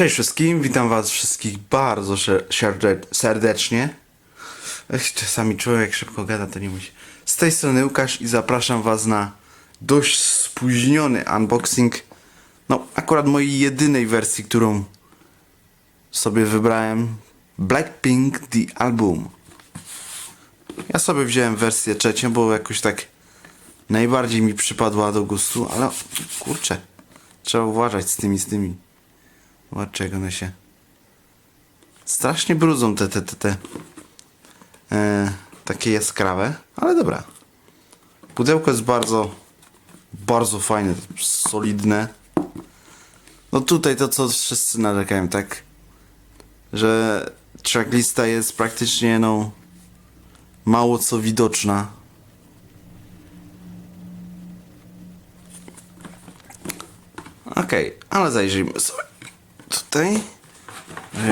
Cześć wszystkim, witam was wszystkich bardzo serdecznie. Czasami człowiek szybko gada, to nie musi. Z tej strony Łukasz i zapraszam was na dość spóźniony unboxing. No, akurat mojej jedynej wersji, którą sobie wybrałem. Blackpink The Album. Ja sobie wziąłem wersję trzecią, bo jakoś tak najbardziej mi przypadła do gustu, ale kurczę, trzeba uważać z tymi, z tymi. Zobaczcie jak one się strasznie brudzą te, te, te, te e, takie jaskrawe, ale dobra. Pudełko jest bardzo, bardzo fajne, solidne. No tutaj to co wszyscy narzekają, tak? Że tracklista jest praktycznie no mało co widoczna. Okej, ale zajrzyjmy sobie tutaj.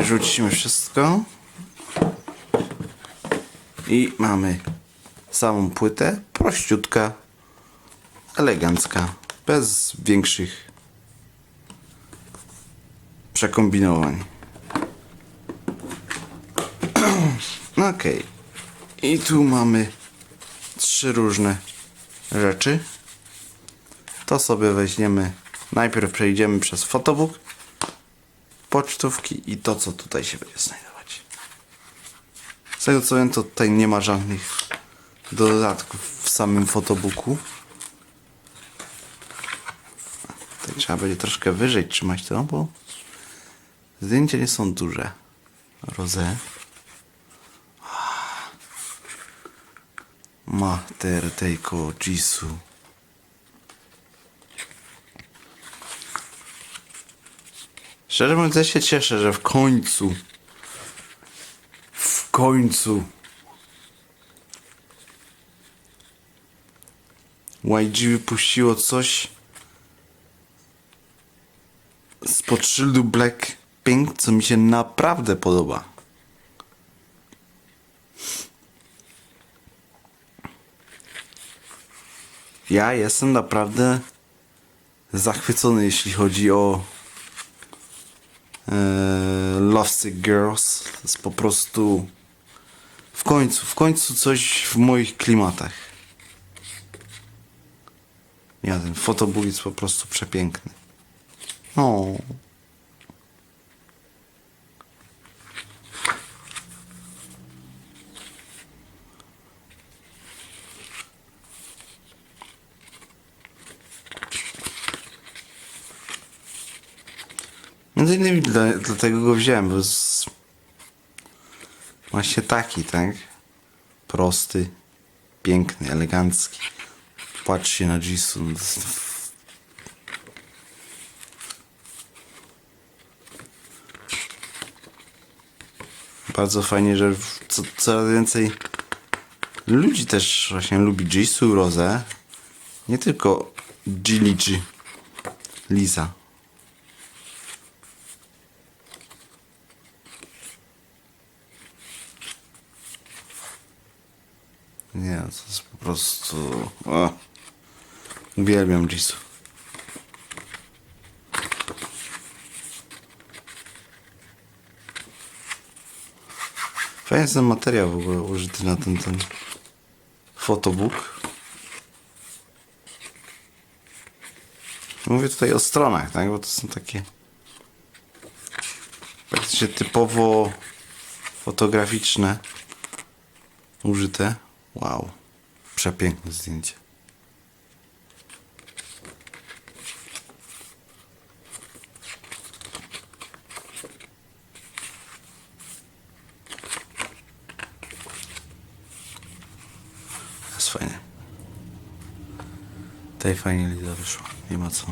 Rzucimy wszystko. I mamy samą płytę. Prościutka, elegancka, bez większych przekombinowań. Okej. I tu mamy trzy różne rzeczy. To sobie weźmiemy. Najpierw przejdziemy przez fotobook, pocztówki i to, co tutaj się będzie znajdować. Z tego co wiem, to tutaj nie ma żadnych dodatków w samym fotobooku. Tutaj trzeba będzie troszkę wyżej trzymać to, bo zdjęcia nie są duże. Rosé. Mater Teiko Jisoo. Szczerze mówiąc, ja się cieszę, że w końcu, w końcu YG wypuściło coś spod szyldu Blackpink, co mi się naprawdę podoba. Ja jestem naprawdę zachwycony, jeśli chodzi o e, Lovesick Girls. To jest po prostu w końcu, w końcu coś w moich klimatach. Ja, ten jest po prostu przepiękny. O. Między innymi dla, dlatego go wziąłem, bo jest właśnie taki, tak? Prosty, piękny, elegancki. Patrzcie na Jisoo. no Bardzo fajnie, że co, coraz więcej ludzi też właśnie lubi Jisoo, Rosę. Nie tylko Giligi, Lisa. Nie, to jest po prostu... O. Uwielbiam Jisoo. Fajny jest ten materiał w ogóle użyty na ten, ten fotobook. Mówię tutaj o stronach, tak? Bo to są takie praktycznie typowo fotograficzne użyte. Wow, przepiękne zdjęcie. Jest fajnie. Tutaj fajnie Liza wyszła. Nie ma co.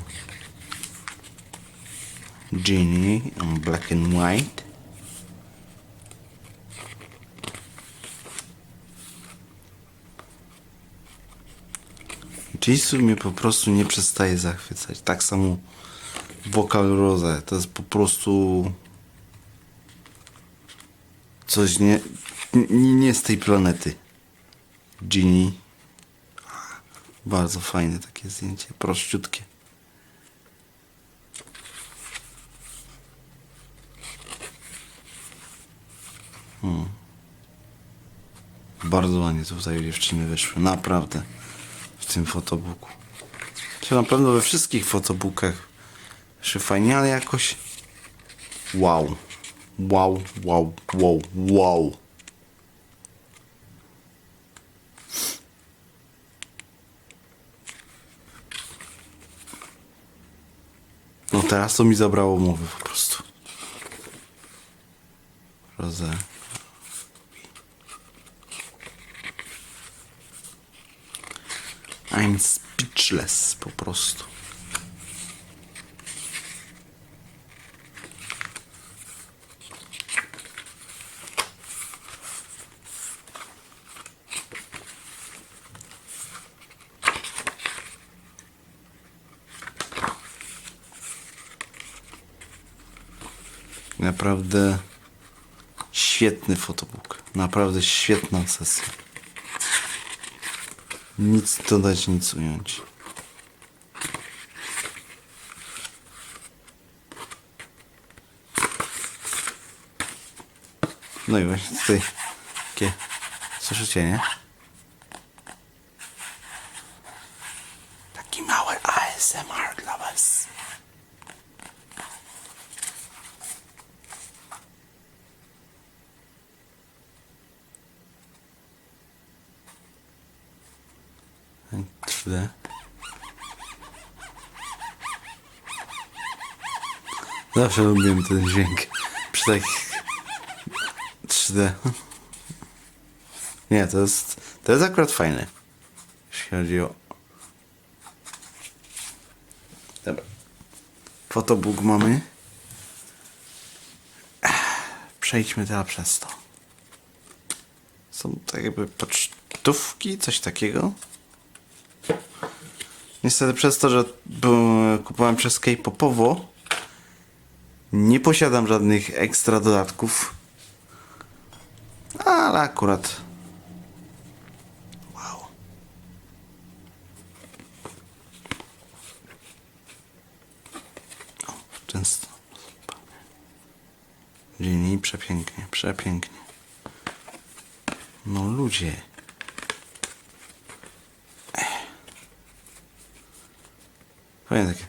Genie black and white. Jisoo mnie po prostu nie przestaje zachwycać. Tak samo wokal Rose. To jest po prostu coś nie, nie, nie z tej planety. Genie. Bardzo fajne takie zdjęcie, prościutkie. Hmm. Bardzo ładnie tutaj dziewczyny wyszły, naprawdę. Tym fotobooku. Czy na pewno we wszystkich fotobookach wyszły fajnie, ale jakoś... Wow. Wow, wow, wow, wow. No teraz to mi zabrało mowy po prostu. Rozę. Speechless po prostu. Naprawdę świetny fotobook. Naprawdę świetna sesja. Nic dodać, nic ująć. No i właśnie tutaj takie słyszycie, nie? Trzy. Zawsze lubiłem ten dźwięk przy takich 3D. Nie, to jest, to jest akurat fajne. Jeśli chodzi o... Dobra. Fotobook mamy. Przejdźmy teraz przez to. Są tak jakby pocztówki, coś takiego. Niestety przez to, że kupowałem przez K-popowo, nie posiadam żadnych ekstra dodatków. Ale akurat. Wow. O, często. Dzień przepięknie, przepięknie. No ludzie. Fajne takie.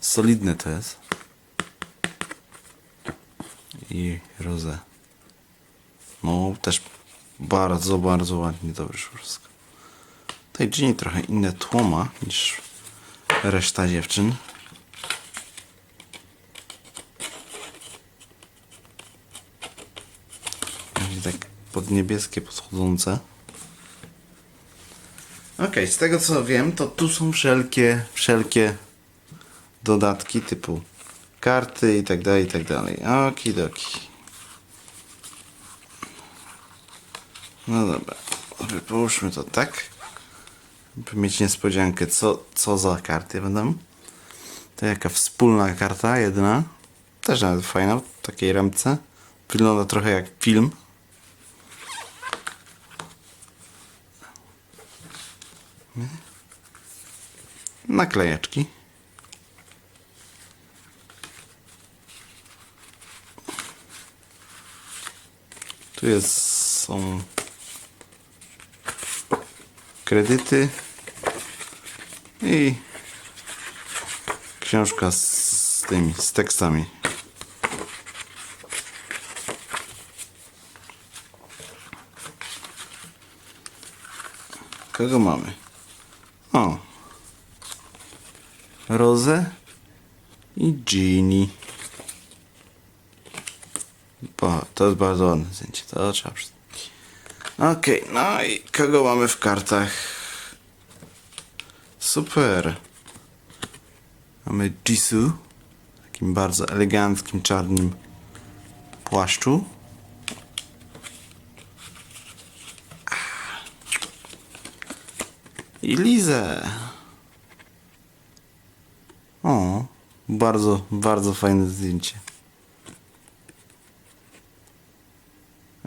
Solidne to jest. I rozę. No, też bardzo, bardzo ładnie to wyszło wszystko. Tutaj Ginny trochę inne tłoma niż reszta dziewczyn. Bardziej tak pod niebieskie podchodzące. Okej, z tego co wiem, to tu są wszelkie, wszelkie dodatki typu karty i tak dalej, i tak dalej. Okidoki. No dobra, Dobra, połóżmy to tak. By mieć niespodziankę, co, co za karty będą. To jaka wspólna karta, jedna. Też nawet fajna, w takiej ramce. Wygląda trochę jak film. Naklejeczki. Tu jest, są kredyty i książka z, z tymi, z tekstami. Kogo mamy? O. Rozę i Ginny. Bo to jest bardzo ładne zdjęcie, to trzeba. Okej, no i kogo mamy w kartach? Super. Mamy Jisoo w takim bardzo eleganckim czarnym płaszczu. I Lizę. O, bardzo, bardzo fajne zdjęcie.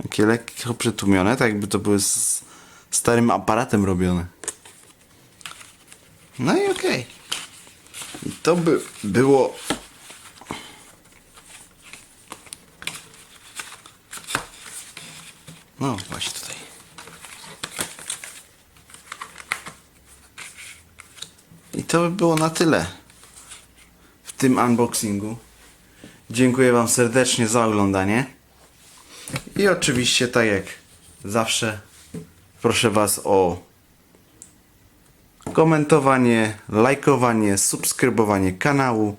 Takie lekko przytłumione, tak jakby to były z starym aparatem robione. No i okej. I To by było No, właśnie tutaj. To by było na tyle w tym unboxingu. Dziękuję Wam serdecznie za oglądanie. I oczywiście, tak jak zawsze, proszę Was o komentowanie, lajkowanie, subskrybowanie kanału.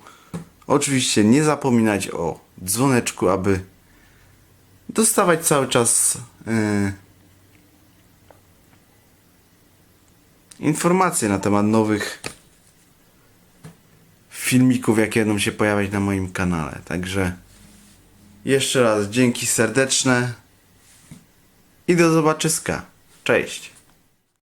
Oczywiście nie zapominać o dzwoneczku, aby dostawać cały czas yy, informacje na temat nowych filmików, jakie będą się pojawiać na moim kanale. Także jeszcze raz dzięki serdeczne i do zobaczyska. Cześć.